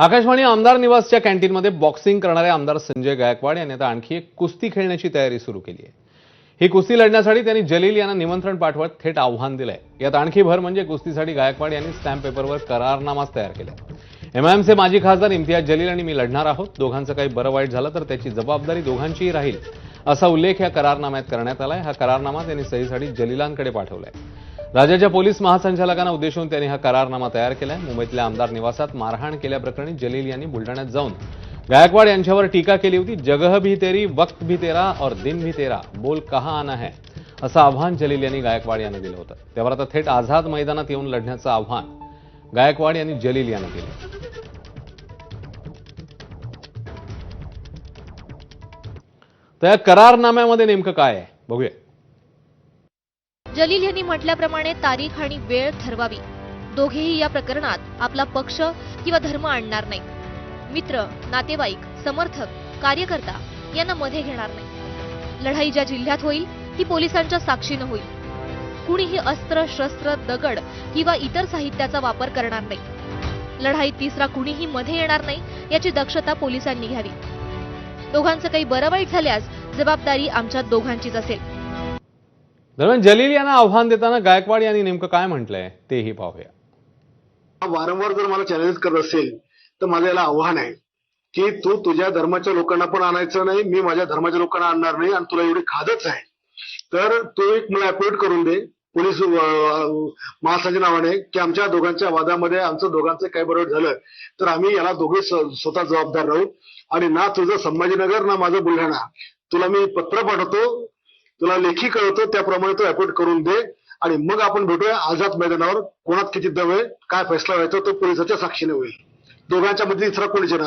आकाशवाणी आमदार निवासच्या कॅन्टीनमध्ये बॉक्सिंग करणारे आमदार संजय गायकवाड यांनी आता आणखी एक कुस्ती खेळण्याची तयारी सुरू केली आहे. ही कुस्ती लढण्यासाठी त्यांनी जलील यांना निमंत्रण पाठवत थेट आव्हान दिलंय. यात आणखी भर म्हणजे कुस्तीसाठी गायकवाड यांनी स्टॅम्प पेपरवर करारनामाच तयार केलाय एमआयएमचे माजी खासदार इम्तियाज जलील आणि मी लढणार आहोत. दोघांचं काही बरं वाईट झालं तर त्याची जबाबदारी दोघांचीही राहील असा उल्लेख या करारनाम्यात करण्यात आलाय. हा करारनामा त्यांनी सहीसाठी जलीलांकडे पाठवलाय. राज्याच्या पोलीस महासंचालकांना उद्देशून त्यांनी हा करारनामा तयार केलाय. मुंबईतल्या आमदार निवासात मारहाण केल्याप्रकरणी जलील यांनी बुलढाण्यात जाऊन गायकवाड यांच्यावर टीका केली होती. जगह भी तेरी वक्त भी तेरा और दिन भी तेरा बोल कहा आना है? असं आव्हान जलील यांनी गायकवाड यांना दिलं होतं. त्यावर आता थेट आझाद मैदानात येऊन लढण्याचं आव्हान गायकवाड यांनी जलील यांना दिलं. तर या करारनाम्यामध्ये नेमकं काय आहे? बघूया. जलील यांनी म्हटल्याप्रमाणे तारीख आणि वेळ ठरवावी. दोघेही या प्रकरणात आपला पक्ष किंवा धर्म आणणार नाही. मित्र नातेवाईक समर्थक कार्यकर्ता यांना मध्ये घेणार नाही. लढाई ज्या जिल्ह्यात होईल ती पोलिसांच्या साक्षीनं होईल. कुणीही अस्त्र शस्त्र दगड किंवा इतर साहित्याचा वापर करणार नाही. लढाईत तिसरा कुणीही मध्ये येणार नाही याची दक्षता पोलिसांनी घ्यावी. दोघांचं काही बरं वाईट झाल्यास जबाबदारी आमच्या दोघांचीच असेल. दरम्यान जलील यांना आव्हान देताना गायकवाड यांनी नेमकं काय म्हटलंय तेही पाहूया. वारंवार जर मला चॅलेंज करत असेल तर माझं याला आव्हान आहे की तू तुझ्या धर्माच्या लोकांना पण आणायचं नाही मी माझ्या धर्माच्या लोकांना आणणार नाही आणि तुला एवढी खादच आहे. तर तू एक मला अपॉइंट करून दे पोलीस अं, नावाने की आमच्या दोघांच्या वादामध्ये आमचं दोघांचं काय बरोबर झालं तर आम्ही याला दोघे स्वतः जबाबदार राहू. आणि ना तुझं संभाजीनगर ना माझं बुलढाणा. तुला मी पत्र पाठवतो तुला लेखी कळवतो त्याप्रमाणे तो ऍपोर्ट करून दे आणि मग आपण भेटूया आझाद मैदानावर. कोणात किती दम आहे काय फैसला व्हायचा तो पोलिसाच्या साक्षीने होईल. दोघांच्या मध्ये इतर कोणीच नाही